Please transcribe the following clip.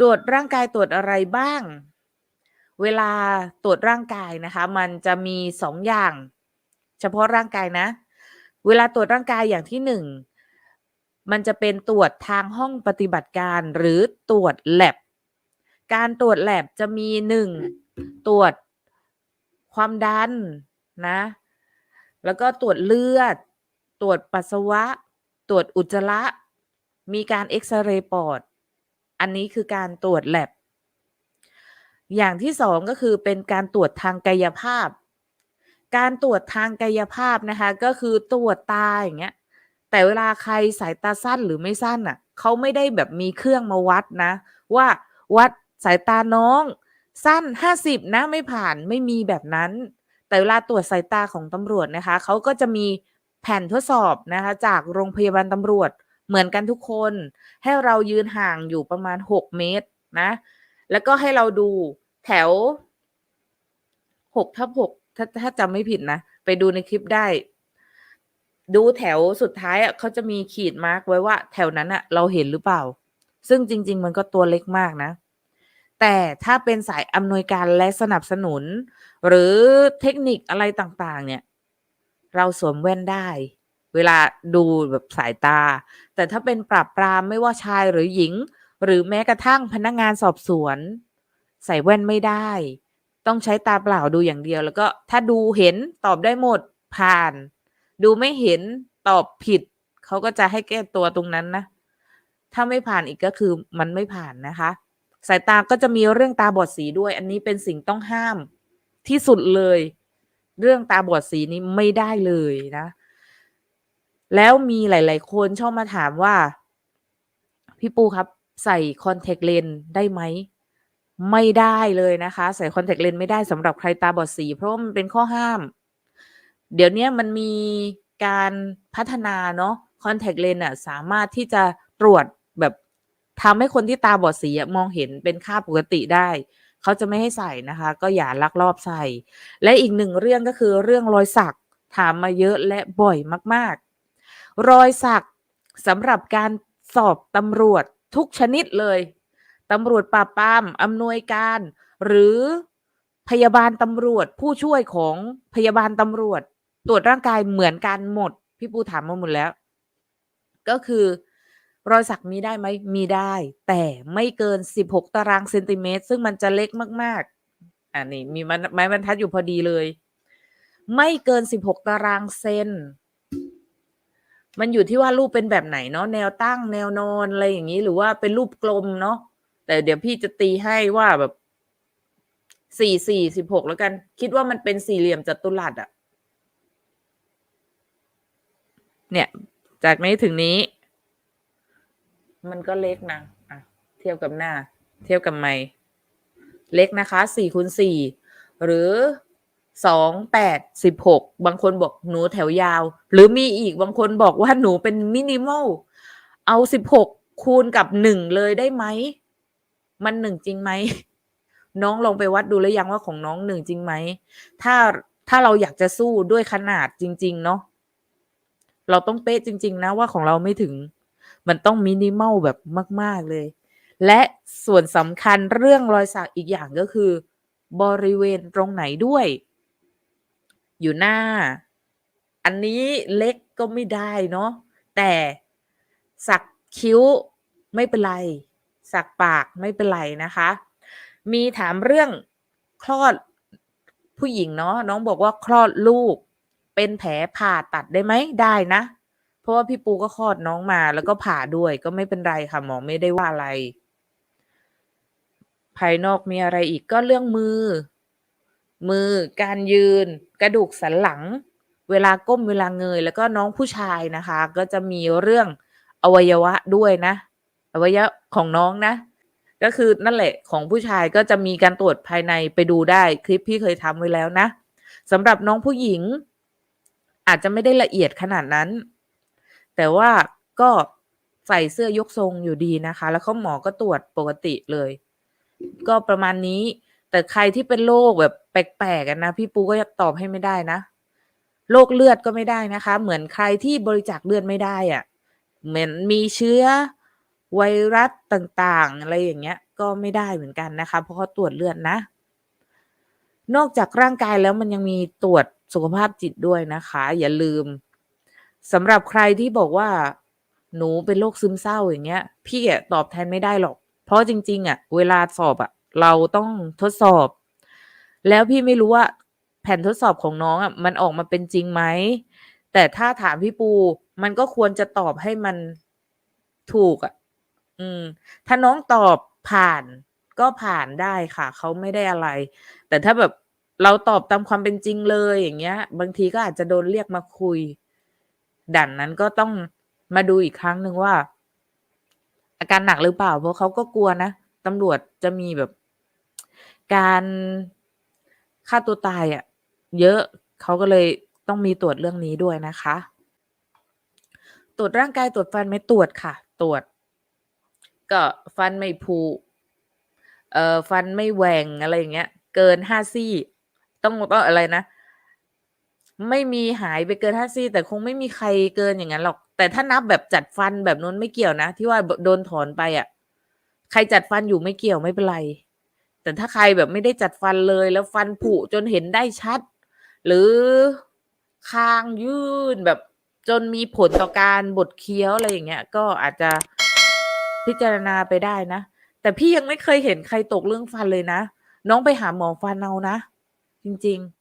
ตรวจร่างกายตรวจอะไรบ้าง เวลาตรวจร่างกายนะคะ มันจะมีสองอย่าง เฉพาะร่างกายนะ เวลาตรวจร่างกายอย่างที่หนึ่งมันจะเป็นตรวจทางห้องปฏิบัติการหรือตรวจแลบการตรวจแลบจะมีหนึ่งตรวจความดันนะ แล้วก็ตรวจเลือด ตรวจปัสสาวะ ตรวจอุจจาระ มีการเอ็กซเรย์ปอด อันนี้คือการตรวจแลบอย่างที่สองก็คือเป็นการตรวจทางกายภาพ การตรวจทางกายภาพนะคะก็คือตรวจตาอย่างเงี้ย แต่เวลาใครสายตาสั้นหรือไม่สั้นอะเขาไม่ได้แบบมีเครื่องมาวัดนะ ว่าวัดสายตาน้องสั้น50นะไม่ผ่านไม่มีแบบนั้น แต่เวลาตรวจสายตาของตำรวจนะคะเขาก็จะมีแผ่นทดสอบนะคะจากโรงพยาบาลตำรวจ เหมือนกันทุกคน ให้เรายืนห่างอยู่ประมาณ 6 เมตรนะ แล้วก็ให้เราดูแถว6ทับ6ถ้าถ้าจำไม่ผิดนะ ไปดูในคลิปได้ ดูแถวสุดท้ายอะเขาจะมีขีดมาร์กไว้ว่า แถวนั้นอะ เราเห็นหรือเปล่า ซึ่งจริง ๆ มันก็ตัวเล็กมากนะแต่ถ้าเป็นสายอำนวยการและสนับสนุน หรือเทคนิคอะไรต่าง ๆ เนี่ย เราสวมแว่นได้ เวลาดูแบบสายตา แต่ถ้าเป็นปราบปรามไม่ว่าชายหรือหญิง หรือแม้กระทั่งพนักงานสอบสวน ใส่แว่นไม่ได้ ต้องใช้ตาเปล่าดูอย่างเดียว แล้วก็ถ้าดูเห็นตอบได้หมดผ่าน ดูไม่เห็นตอบผิด เขาก็จะให้แก้ตัวตรงนั้นนะ ถ้าไม่ผ่านอีกก็คือมันไม่ผ่านนะคะ สายตาก็จะมีเรื่องตาบอดสีด้วย อันนี้เป็นสิ่งต้องห้ามที่สุดเลย เรื่องตาบอดสีนี้ไม่ได้เลยนะ แล้วมีหลาย ๆ คนชอบมาถามว่า พี่ปูครับใส่คอนแทคเลนส์ได้ไหม ไม่ได้เลยนะคะ ใส่คอนแทคเลนส์ไม่ได้สำหรับใครตาบอดสี เพราะมันเป็นข้อห้าม เดี๋ยวนี้มันมีการพัฒนาเนาะคอนแทคเลนส์อะสามารถที่จะตรวจแบบทำให้คนที่ตาบอดสีอะมองเห็นเป็นค่าปกติได้ เขาจะไม่ให้ใส่นะคะ ก็อย่าลักลอบใส่ และอีกหนึ่งเรื่องก็คือเรื่องรอยสักถามมาเยอะและบ่อยมาก ๆ รอยสักสำหรับการสอบตำรวจทุกชนิดเลยตำรวจปราบปรามอำนวยการ หรือพยาบาลตำรวจผู้ช่วยของพยาบาลตำรวจ ตรวจร่างกายเหมือนกันหมด พี่ปูถามมาหมดแล้ว ก็คือ รอยสักมีได้ไหมมีได้ แต่ไม่เกิน 16 ตารางเซนติเมตร ซึ่งมันจะเล็กมากๆอ่านี่มีไม้บรรทัดอยู่พอดีเลย ไม่เกิน 16 ตารางเซน มันอยู่ที่ว่ารูปเป็นแบบไหนเนาะแนวตั้งแนวนอนอะไรอย่างนี้หรือว่าเป็นรูปกลมเนาะแต่เดี๋ยวพี่จะตีให้ว่าแบบสี่สี่สิบหกแล้วกัน คิดว่ามันเป็นสี่เหลี่ยมจัตุรัสอะเนี่ย จากนี้ถึงนี้ มันก็เล็กนะอะเทียบกับหน้า เทียบกับไม้เล็กนะคะสี่คูณสี่หรือ สองแปดสิบหกบางคนบอกหนูแถวยาว หรือมีอีกบางคนบอกว่าหนูเป็นมินิมอลเอาสิบหกคูณกับหนึ่งเลยได้ไหม มันหนึ่งจริงไหม น้องลองไปวัดดูแล้วยังว่าของน้องหนึ่งจริงไหม ถ้าถ้าเราอยากจะสู้ด้วยขนาดจริง ๆ เนาะเราต้องเป๊ะจริง ๆ นะว่าของเราไม่ถึง มันต้องมินิมอลแบบมาก ๆเลย และส่วนสำคัญเรื่องรอยสักอีกอย่างก็คือ บริเวณตรงไหนด้วย อยู่หน้า อันนี้เล็กก็ไม่ได้เนาะแต่สักคิ้วไม่เป็นไร สักปากไม่เป็นไรนะคะ มีถามเรื่องคลอดผู้หญิงเนาะน้องบอกว่าคลอดลูก เป็นแผลผ่าตัดได้ไหมได้นะ เพราะว่าพี่ปูก็คลอดน้องมาแล้วก็ผ่าด้วยก็ไม่เป็นไรค่ะหมอไม่ได้ว่าอะไร ภายนอกมีอะไรอีกก็เรื่องมือ มือ การยืน กระดูกสันหลัง เวลาก้มเวลาเงย แล้วก็น้องผู้ชายนะคะ ก็จะมีเรื่องอวัยวะด้วยนะ อวัยวะของน้องนะ ก็คือนั่นแหละของผู้ชายก็จะมีการตรวจภายในไปดูได้คลิปพี่เคยทำไว้แล้วนะสำหรับน้องผู้หญิง อาจจะไม่ได้ละเอียดขนาดนั้น แต่ว่าก็ใส่เสื้อยกทรงอยู่ดีนะคะ แล้วเขาหมอก็ตรวจปกติเลย ก็ประมาณนี้ แต่ใครที่เป็นโรคแบบแปลกๆกันนะ พี่ปูก็ตอบให้ไม่ได้นะโรคเลือดก็ไม่ได้นะคะ เหมือนใครที่บริจาคเลือดไม่ได้อะ่ะเหมือนมีเชื้อไวรัสต่างๆ อะไรอย่างเงี้ย ก็ไม่ได้เหมือนกันนะคะ เพราะเขาตรวจเลือดนะ นอกจากร่างกายแล้วมันยังมีตรวจสุขภาพจิตด้วยนะคะ อย่าลืมสำหรับใครที่บอกว่าหนูเป็นโรคซึมเศร้าอย่างเงี้ย พี่ตอบแทนไม่ได้หรอก เพราะจริง ๆ อะ เวลาสอบอะ เราต้องทดสอบ แล้วพี่ไม่รู้ว่า แผ่นทดสอบของน้องอะมันออกมาเป็นจริงไหม แต่ถ้าถามพี่ปู มันก็ควรจะตอบให้มันถูกอะ อืม ถ้าน้องตอบผ่านก็ผ่านได้ค่ะ เขาไม่ได้อะไร แต่ถ้าแบบเราตอบตามความเป็นจริงเลยอย่างเงี้ย บางทีก็อาจจะโดนเรียกมาคุย ดังนั้นก็ต้องมาดูอีกครั้งหนึ่งว่า อาการหนักหรือเปล่า เพราะเขาก็กลัวนะตำรวจจะมีแบบ การฆ่าตัวตายอะเยอะเขาก็เลยต้องมีตรวจเรื่องนี้ด้วยนะคะ ตรวจร่างกายตรวจฟันไหมตรวจค่ะ ตรวจ ก็ฟันไม่ผุเอ่อฟันไม่แหว่งอะไรอย่างเงี้ย เกิน5ซี่ ต้องต้องอะไรนะ ไม่มีหายไปเกิน5ซี่ แต่คงไม่มีใครเกินอย่างงั้นหรอก แต่ถ้านับแบบจัดฟันแบบนู้นไม่เกี่ยวนะ ที่ว่าโดนถอนไปอะ ใครจัดฟันอยู่ไม่เกี่ยวไม่เป็นไร แต่ถ้าใครแบบไม่ได้จัดฟันเลยแล้วฟันผุจนเห็นได้ชัด หรือคางยื่นแบบจนมีผลต่อการบดเคี้ยวอะไรอย่างเงี้ย ก็อาจจะพิจารณาไปได้นะ แต่พี่ยังไม่เคยเห็นใครตกเรื่องฟันเลยนะ น้องไปหาหมอฟันเอานะ จริง ๆ